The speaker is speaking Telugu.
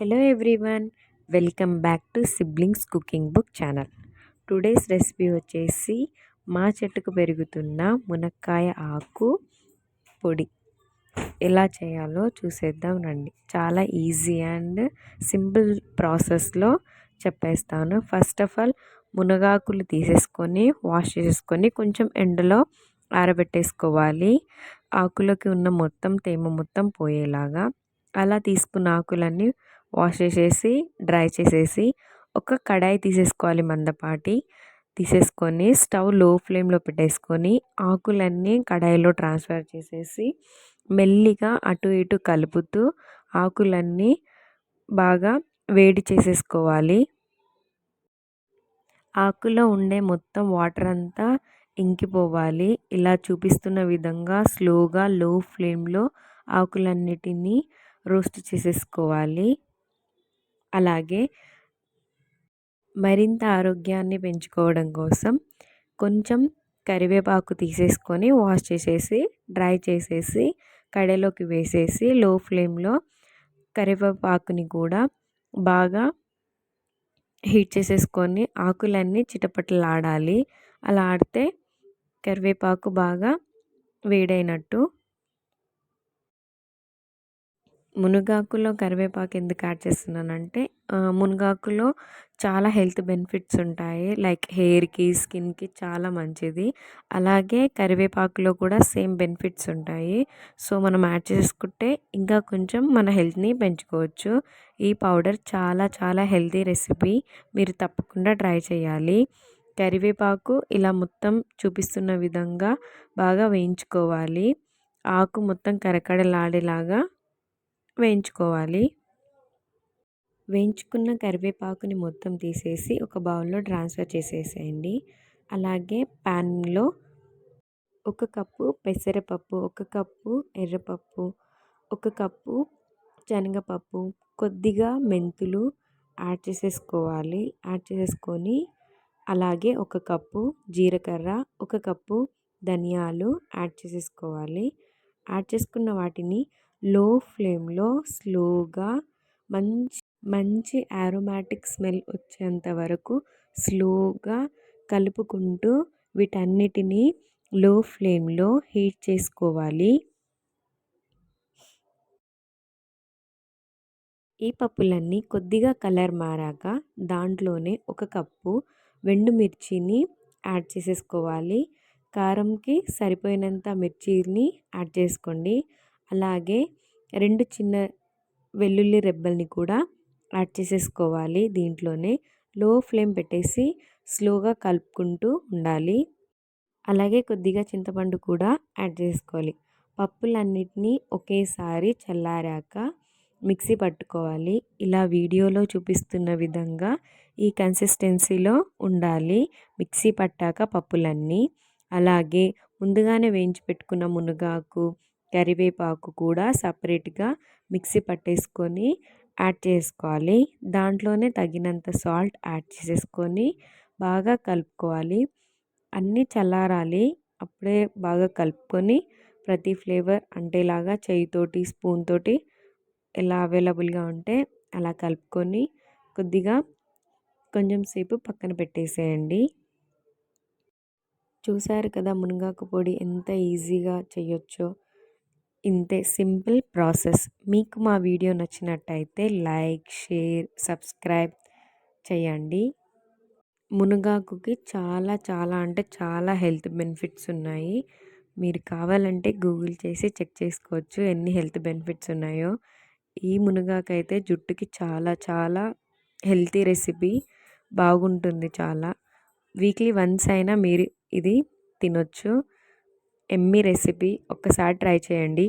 Hello everyone welcome back to siblings cooking book channel today's recipe వచ్చేసి మా చెట్టుకు పెరుగుతున్న మునక్కాయ ఆకు పొడి. ఎలా చేయాలో చూసేద్దాం రండి. చాలా ఈజీ అండ్ సింపుల్ ప్రాసెస్లో చెప్పేస్తాను. ఫస్ట్ ఆఫ్ ఆల్ మునగాకులు తీసేసుకొని వాష్ చేసుకొని కొంచెం ఎండలో ఆరబెట్టేసుకోవాలి. ఆకులోకి ఉన్న మొత్తం తేమ మొత్తం పోయేలాగా. అలా తీసుకున్న ఆకులన్నీ వాష్ చేసేసి డ్రై చేసేసి ఒక కడాయి తీసేసుకోవాలి మందపాటి. తీసేసుకొని స్టవ్లో ఫ్లేమ్లో పెట్టేసుకొని ఆకులన్నీ కడాయిలో ట్రాన్స్ఫర్ చేసేసి మెల్లిగా అటు ఇటు కలుపుతూ ఆకులన్నీ బాగా వేడి చేసేసుకోవాలి. ఆకులో ఉండే మొత్తం వాటర్ అంతా ఇంకిపోవాలి. ఇలా చూపిస్తున్న విధంగా స్లోగా లో ఫ్లేమ్లో ఆకులన్నిటినీ రోస్ట్ చేసేసుకోవాలి. అలాగే మరింత ఆరోగ్యాన్ని పెంచుకోవడం కోసం కొంచెం కరివేపాకు తీసేసుకొని వాష్ చేసేసి డ్రై చేసేసి కడలోకి వేసేసి లో ఫ్లేమ్లో కరివేపాకుని కూడా బాగా హీట్ చేసేసుకొని ఆకులన్నీ చిటపటలాడాలి. అలా ఆడితే కరివేపాకు బాగా వేడైనట్టు మునగాకులో కరివేపాకు ఎందుకు యాడ్ చేస్తున్నానంటే మునగాకులో చాలా హెల్త్ బెనిఫిట్స్ ఉంటాయి. లైక్ హెయిర్కి స్కిన్కి చాలా మంచిది. అలాగే కరివేపాకులో కూడా సేమ్ బెనిఫిట్స్ ఉంటాయి. సో మనం యాడ్ చేసుకుంటే ఇంకా కొంచెం మన హెల్త్ని పెంచుకోవచ్చు. ఈ పౌడర్ చాలా చాలా హెల్తీ రెసిపీ. మీరు తప్పకుండా ట్రై చేయాలి. కరివేపాకు ఇలా మొత్తం చూపిస్తున్న విధంగా బాగా వేయించుకోవాలి. ఆకు మొత్తం కరకడలాడేలాగా వేయించుకోవాలి. వేయించుకున్న కరివేపాకుని మొత్తం తీసేసి ఒక బౌల్లో ట్రాన్స్ఫర్ చేసేసేయండి. అలాగే ప్యాన్లో ఒక కప్పు పెసరపప్పు ఒక కప్పు ఎర్రపప్పు ఒక కప్పు శనగపప్పు కొద్దిగా మెంతులు యాడ్ చేసేసుకోవాలి. యాడ్ చేసేసుకొని అలాగే ఒక కప్పు జీలకర్ర ఒక కప్పు ధనియాలు యాడ్ చేసేసుకోవాలి. యాడ్ చేసుకున్న వాటిని లో ఫ్లేమ్లో స్లోగా మంచి మంచి ఆరోమాటిక్ స్మెల్ వచ్చేంత వరకు స్లోగా కలుపుకుంటూ వీటన్నిటినీ లో ఫ్లేమ్లో హీట్ చేసుకోవాలి. ఈ పప్పులన్నీ కొద్దిగా కలర్ మారాక దాంట్లోనే ఒక కప్పు వెండు మిర్చిని యాడ్ చేసేసుకోవాలి. కారంకి సరిపోయినంత మిర్చిని యాడ్ చేసుకోండి. అలాగే రెండు చిన్న వెల్లుల్లి రెబ్బల్ని కూడా యాడ్ చేసేసుకోవాలి దీంట్లోనే. లో ఫ్లేమ్ పెట్టేసి స్లోగా కలుపుకుంటూ ఉండాలి. అలాగే కొద్దిగా చింతపండు కూడా యాడ్ చేసుకోవాలి. పప్పులన్నిటినీ ఒకేసారి చల్లారాక మిక్సీ పట్టుకోవాలి. ఇలా వీడియోలో చూపిస్తున్న విధంగా ఈ కన్సిస్టెన్సీలో ఉండాలి మిక్సీ పట్టాక పప్పులన్నీ. అలాగే ముందుగానే వేయించి పెట్టుకున్న మునగాకు కరివేపాకు కూడా సపరేట్గా మిక్సీ పట్టేసుకొని యాడ్ చేసుకోవాలి. దాంట్లోనే తగినంత సాల్ట్ యాడ్ చేసేసుకొని బాగా కలుపుకోవాలి. అన్నీ చల్లారాలి. అప్పుడే బాగా కలుపుకొని ప్రతి ఫ్లేవర్ అంటేలాగా చేయితోటి స్పూన్ తోటి ఎలా అవైలబుల్గా ఉంటే అలా కలుపుకొని కొద్దిగా కొంచెం సేపు పక్కన పెట్టేసేయండి. చూసారు కదా మునగాకు పొడి ఎంత ఈజీగా చేయొచ్చో. ఇంతే సింపుల్ ప్రాసెస్. మీకు మా వీడియో నచ్చినట్టయితే లైక్ షేర్ సబ్స్క్రైబ్ చేయండి. మునగాకుకి చాలా చాలా అంటే చాలా హెల్త్ బెనిఫిట్స్ ఉన్నాయి. మీరు కావాలంటే గూగుల్ చేసి చెక్ చేసుకోవచ్చు ఎన్ని హెల్త్ బెనిఫిట్స్ ఉన్నాయో. ఈ మునగాకు అయితే జుట్టుకి చాలా చాలా హెల్తీ రెసిపీ. బాగుంటుంది చాలా. వీక్లీ వన్స్ అయినా మీరు ఇది తినొచ్చు. ఎమ్మి రెసిపీ ఒక్కసారి ట్రై చేయండి.